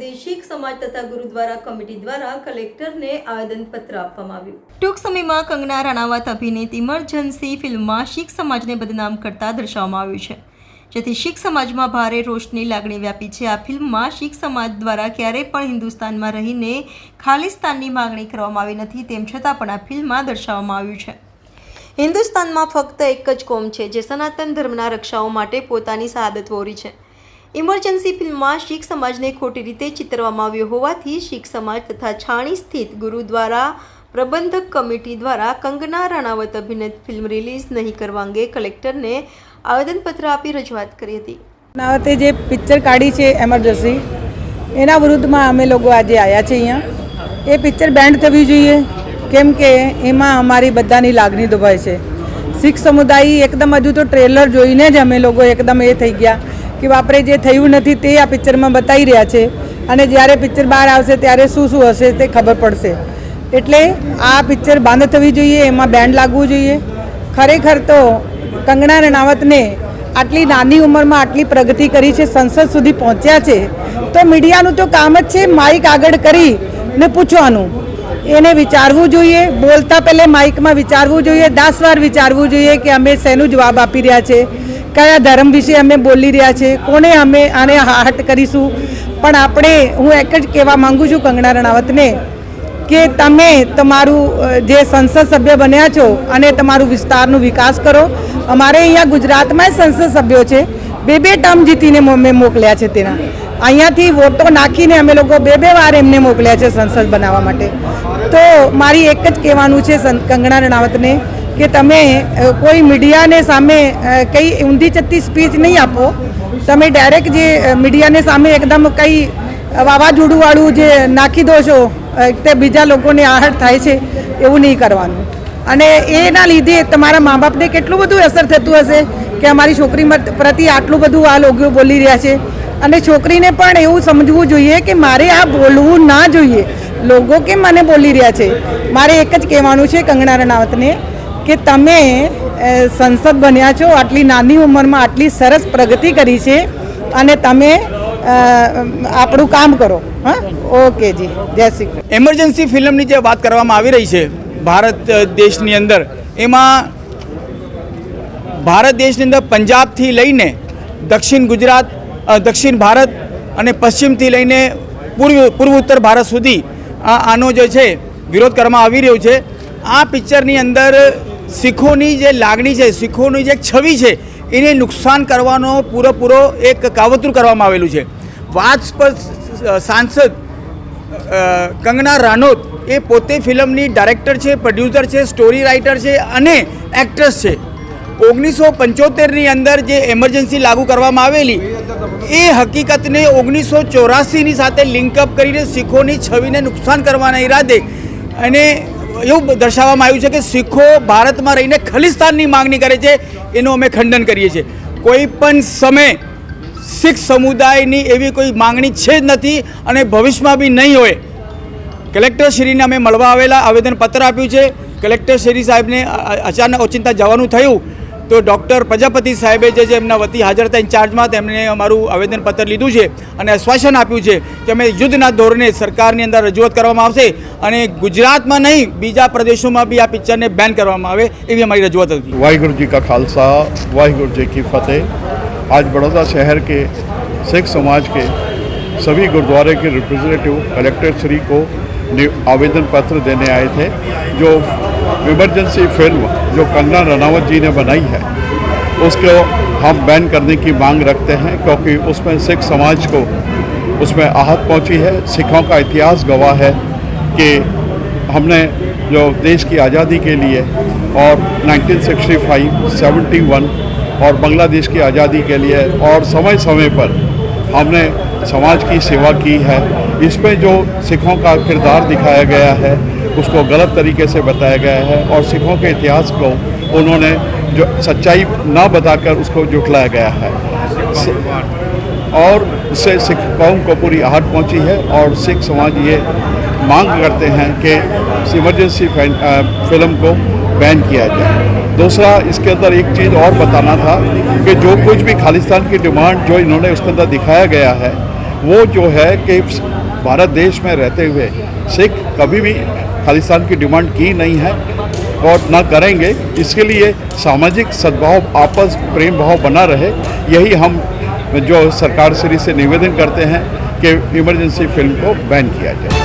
ચૌદે શીખ સમાજ તથા ગુરુદ્વારા કમિટી દ્વારા કલેક્ટરને આવેદનપત્ર આપવામાં આવ્યું. ટૂંક સમયમાં કંગના રાણાવત અભિનીત ઇમરજન્સી ફિલ્મમાં શીખ સમાજને બદનામ કરતા દર્શાવવામાં આવ્યું છે. જેથી શીખ સમાજમાં ભારે રોષની લાગણી વ્યાપી છે. આ ફિલ્મમાં શીખ સમાજ દ્વારા ક્યારેય પણ હિન્દુસ્તાનમાં રહીને ખાલિસ્તાનની માગણી કરવામાં આવી નથી, તેમ છતાં પણ આ ફિલ્મમાં દર્શાવવામાં આવ્યું છે. હિન્દુસ્તાનમાં ફક્ત એક જ કોમ છે, જે સનાતન ધર્મના રક્ષાઓ માટે પોતાની શહાદત વોરી છે. ઇમરજન્સી ફિલ્મમાં શીખ સમાજને ખોટી રીતે ચિતરવામાં આવ્યો હોવાથી શીખ સમાજ તથા છાણી સ્થિત ગુરુદ્વારા પ્રબંધક કમિટી દ્વારા કંગના રાણાવત અભિનીત ફિલ્મ રિલીઝ નહીં કરવા અંગે કલેક્ટરને આવેદનપત્ર આપી રજૂઆત કરી હતી. રાણાવતે જે પિક્ચર કાઢી છે એમરજન્સી એના વિરુદ્ધમાં અમે લોકો આજે આવ્યા છે અહીંયા. એ પિક્ચર બેન્ડ થવી જોઈએ, કેમ કે એમાં અમારી બધાની લાગણી દુભાય છે. શીખ સમુદાય એકદમ હજુ તો ટ્રેલર જોઈને જ અમે લોકો એકદમ એ થઈ ગયા. કે બાપરે જે થયું નથી તે આ પિક્ચરમાં બતાવી રહ્યા છે. અને જ્યારે પિક્ચર બહાર આવશે ત્યારે શું શું હશે તે ખબર પડશે. એટલે આ પિક્ચર બંધ થવી જોઈએ, એમાં બેન્ડ લાગવું જોઈએ. ખરેખર તો કંગના રણાવતને આટલી નાની ઉંમરમાં આટલી પ્રગતિ કરી છે, સંસદ સુધી પહોંચ્યા છે, તો મીડિયાનું તો કામ જ છે માઇક આગળ કરી ને પૂછવાનું. એને વિચારવું જોઈએ, બોલતા પહેલે માઇકમાં વિચારવું જોઈએ, દસ વાર વિચારવું જોઈએ કે અમે શેનું જવાબ આપી રહ્યા છે. કયા ધર્મ વિશે અમે બોલી રહ્યા છે કોને અમે આને હાટ કરીશું? પણ આપણે, હું એક જ કહેવા માગું છું કંગના રણાવતને, કે તમે તમારું જે સંસદ સભ્ય બન્યા છો અને તમારું વિસ્તારનો વિકાસ કરો. અમારે અહીંયા ગુજરાતમાં સંસદ સભ્યો છે. બે બે ટર્મ જીતીને મો- મોકલ્યા છે તેના. અહીંયાથી વોટો નાખીને અમે લોકો બે બે વાર એમને મોકલ્યા છે સંસદ બનાવવા માટે. તો મારી એક જ કહેવાનું છે કંગના રણાવતને કે તમે કોઈ મીડિયાને સામે કંઈ ઊંધી ચત્તી સ્પીચ નહીં આપો. તમે ડાયરેક્ટ જે મીડિયાને સામે એકદમ કંઈ વાવાઝોડુંવાળું જે નાખી દો છો તે બીજા લોકોને આહટ થાય છે, એવું નહીં કરવાનું. અને એના લીધે તમારા મા બાપને કેટલું બધું અસર થતું હશે કે અમારી છોકરી પ્રત્યે પ્રતિ આટલું બધું આ લોકો બોલી રહ્યા છે. અને છોકરીને પણ એવું સમજવું જોઈએ કે મારે આ બોલવું ના જોઈએ. લોકો કેમ મને બોલી રહ્યા છે? મારે એક જ કહેવાનું છે કંગના રણાવતને કે તમે સંસદ બન્યા છો, આટલી નાની ઉંમરમાં આટલી સરસ પ્રગતિ કરી છે અને તમે આપણું કામ કરો. હા? ઓકે જી. જય શ્રી કૃષ્ણ. એમરજન્સી ફિલ્મની જે વાત કરવામાં આવી રહી છે, ભારત દેશની અંદર, એમાં ભારત દેશની અંદર પંજાબથી લઈને દક્ષિણ ગુજરાત દક્ષિણ ભારત અને પશ્ચિમથી લઈને પૂર્વ પૂર્વ ઉત્તર ભારત સુધી આનો જે છે, વિરોધ કરવામાં આવી રહ્યો છે. આ પિક્ચરની અંદર શીખોની જે લાગણી છે, શીખોની જે છબી છે, એને નુકસાન કરવાનો પૂરેપૂરો એક કાવતરું કરવામાં આવેલું છે. વાત પર સાંસદ કંગના રાનોત એ પોતે ફિલ્મની ડાયરેક્ટર છે, પ્રોડ્યુસર છે, સ્ટોરી રાઇટર છે અને એક્ટ્રેસ છે. ઓગણીસો પંચોતેરની અંદર જે એમરજન્સી લાગુ કરવામાં આવેલી, એ હકીકતને ઓગણીસો ચોરાસીની સાથે લિંકઅપ કરીને શીખોની છબીને નુકસાન કરવાના ઈરાદે અને એવું દર્શાવવામાં આવ્યું છે કે શીખો ભારતમાં રહીને ખલિસ્તાનની માંગણી કરે છે, એનું અમે ખંડન કરીએ છીએ. કોઈ પણ સમય શીખ સમુદાયની એવી કોઈ માંગણી છે જ નથી અને ભવિષ્યમાં બી નહીં હોય. કલેક્ટર શ્રીને અમે મળવા આવેલા આવેદનપત્ર આપ્યું છે. કલેક્ટર શ્રી સાહેબને અચાનક ઓચિંતા જવાનું થયું. તો ડૉક્ટર પ્રજાપતિ સાહેબે જે છે એમના વતી હાજર હતા ઇન્ચાર્જમાં તેમણે અમારું આવેદનપત્ર લીધું છે અને આશ્વાસન આપ્યું છે કે અમે યુદ્ધના ધોરણે સરકારની અંદર રજૂઆત કરવામાં આવશે અને ગુજરાતમાં નહીં બીજા પ્રદેશોમાં બી આ પિક્ચરને બેન કરવામાં આવે એવી અમારી રજૂઆત હતી वाहिगुरु जी का खालसा वाहिगुरु जी की फतेह आज बड़ौदा शहर के सिख समाज के सभी गुरुद्वारे के रिप्रेजेंटेटिव कलेक्टर श्री को नि- आवेदन पत्र देने आए थे जो इमरजेंसी फ़िल्म जो कंगना रनावत जी ने बनाई है उसको हम बैन करने की मांग रखते हैं क्योंकि उसमें सिख समाज को उसमें आहत पहुँची है। सिखों का इतिहास गवाह है कि हमने जो देश की आज़ादी के लिए और 1965, 71 और बांग्लादेश की आज़ादी के लिए और समय समय पर हमने समाज की सेवा की है। इसमें जो सिखों का किरदार दिखाया गया है उसको गलत तरीके से बताया गया है और सिखों के इतिहास को उन्होंने जो सच्चाई ना बताकर उसको जुटलाया गया है। और इससे सिख कौम को पूरी आहट पहुँची है और सिख समाज ये मांग करते हैं कि इमरजेंसी फ़िल्म को बैन किया जाए। दूसरा, इसके अंदर एक चीज़ और बताना था कि जो कुछ भी खालिस्तान की डिमांड जो इन्होंने उसके अंदर दिखाया गया है, वो जो है कि भारत देश में रहते हुए सिख कभी भी खालिस्तान की डिमांड की नहीं है और ना करेंगे। इसके लिए सामाजिक सद्भाव, आपस प्रेम भाव बना रहे। यही हम जो सरकार श्री से निवेदन करते हैं कि इमरजेंसी फ़िल्म को बैन किया जाए।